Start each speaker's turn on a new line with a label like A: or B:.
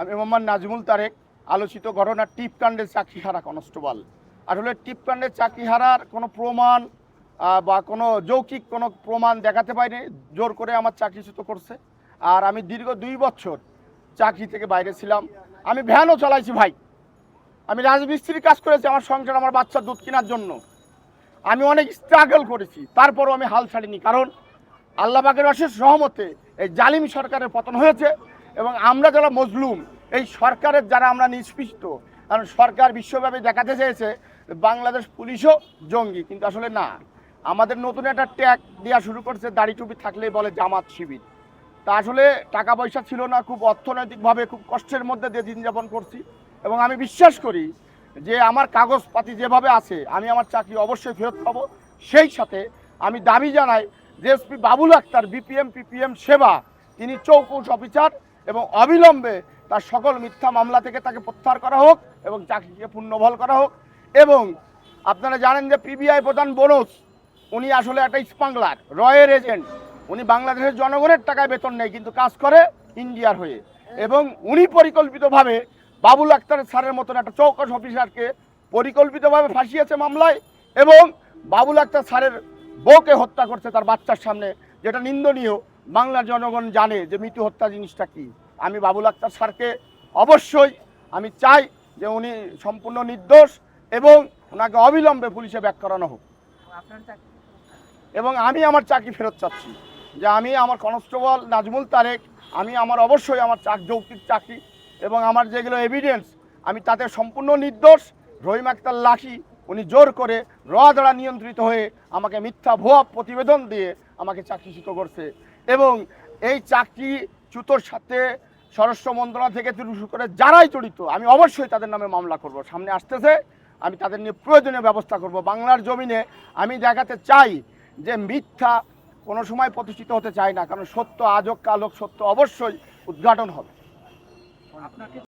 A: আমি মোহাম্মদ নাজমুল তারেক, আলোচিত ঘটনা টিপকাণ্ডের চাকরি হারা কনস্টেবল। আসলে টিপকাণ্ডের চাকরি হারার কোনো প্রমাণ বা কোনো যৌক্তিক কোনো প্রমাণ দেখাতে পারিনি জোর করে আমার চাকরিচ্যুত করছে। আর আমি দীর্ঘ দুই বছর চাকরি থেকে বাইরে ছিলাম। আমি ভ্যানও চালাইছি ভাই। আমি রাজমিস্ত্রির কাজ করেছি আমার সংসার, আমার বাচ্চার দুধ কেনার জন্য। আমি অনেক স্ট্রাগল করেছি, তারপরও আমি হাল ছাড়িনি। কারণ আল্লাহ পাকের অশেষ রহমতে এই জালিম সরকারের পতন হয়েছে। এবং আমরা যারা মজলুম, এই সরকারের যারা আমরা নিষ্পৃষ্ট, কারণ সরকার বিশ্বব্যাপী দেখাতে চেয়েছে, বাংলাদেশ পুলিশও জঙ্গি, কিন্তু আসলে না। আমাদের নতুন একটা ট্যাগ দেওয়া শুরু করছে, দাড়ি টুপি থাকলেই বলে জামাত শিবির। তা আসলে টাকা পয়সা ছিল না, খুব অর্থনৈতিকভাবে খুব কষ্টের মধ্যে দিয়ে দিন যাপন করছি। এবং আমি বিশ্বাস করি যে আমার কাগজপাতি যেভাবে আছে, আমি আমার চাকরি অবশ্যই ফেরত পাবো। সেই সাথে আমি দাবি জানাই, যে SP Babul Akter BPM PPM সেবা, তিনি চৌকুশ অফিসার এবং অবিলম্বে তার সকল মিথ্যা মামলা থেকে তাকে প্রত্যাহার করা হোক এবং চাকরিকে পুনর্বহাল করা হোক। এবং আপনারা জানেন যে পিবিআই প্রধান বোনস উনি আসলে একটা স্পাংলার রয়ের এজেন্ট উনি বাংলাদেশের জনগণের টাকায় বেতন নেয়, কিন্তু কাজ করে ইন্ডিয়ার হয়ে। এবং উনি পরিকল্পিতভাবে বাবুল আক্তার স্যারের মতন একটা চৌকস অফিসারকে পরিকল্পিতভাবে ফাঁসিয়েছে মামলায় এবং বাবুল আক্তার স্যারের বউকে হত্যা করছে তার বাচ্চার সামনে, যেটা নিন্দনীয়। বাংলার জনগণ জানে যে মৃত্যু হত্যা জিনিসটা কি। আমি বাবুল আক্তার স্যারকে অবশ্যই আমি চাই যে উনি সম্পূর্ণ নির্দোষ এবং ওনাকে অবিলম্বে পুলিশে ব্যাক করানো হোক। এবং আমি আমার চাকরি ফেরত চাচ্ছি। যে আমি আমার কনস্টেবল নাজমুল তারেক আমি আমার অবশ্যই আমার চাক যৌক্তিক চাকরি এবং আমার যেগুলো এভিডেন্স আমি তাতে সম্পূর্ণ নির্দোষ। রহিম আক্তার লাখি উনি জোর করে র দ্বারা নিয়ন্ত্রিত হয়ে আমাকে মিথ্যা ভুয়া প্রতিবেদন দিয়ে আমাকে চাকরিচ্যুত করছে। এবং এই চাকরি চ্যুতর সাথে স্বরাষ্ট্র মন্ত্রণালয় থেকে শুরু করে যারাই জড়িত, আমি অবশ্যই তাদের নামে মামলা করব। সামনে আসতেছে, আমি তাদের নিয়ে প্রয়োজনীয় ব্যবস্থা করব। বাংলার জমিনে আমি দেখাতে চাই যে মিথ্যা কোনো সময় প্রতিষ্ঠিত হতে চায় না, কারণ সত্য আজক কালক সত্য অবশ্যই উদ্ঘাটন হবে।
B: আপনাকে